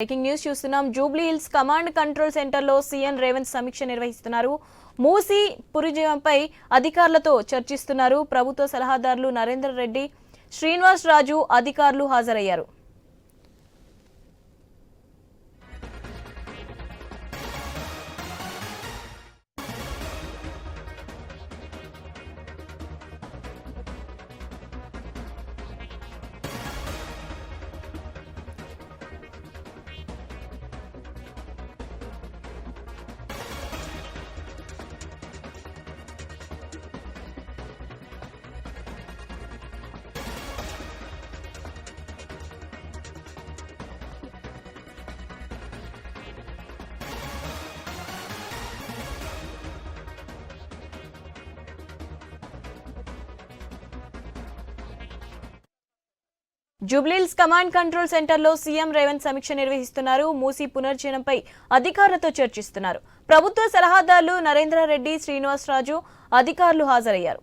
Breaking news చూస్తున్నాం. Jubilee hills command control సెంటర్లో CM Revanth సమీక్ష నిర్వహిస్తున్నారు. మూసి పురిజయంపై అధికారులతో చర్చిస్తున్నారు. ప్రభుత్వ సలహాదారులు నరేందర్ రెడ్డి శ్రీనివాస్ రాజు అధికారులు హాజరయ్యారు. జూబ్లీహిల్స్ కమాండ్ కంట్రోల్ సెంటర్లో సీఎం రేవంత్ సమీక్ష నిర్వహిస్తున్నారు. మూసీ పునర్జనంపై అధికారులతో చర్చిస్తున్నారు. ప్రభుత్వ సలహాదారులు నరేంద్ర రెడ్డి శ్రీనివాసరాజు అధికారులు హాజరయ్యారు.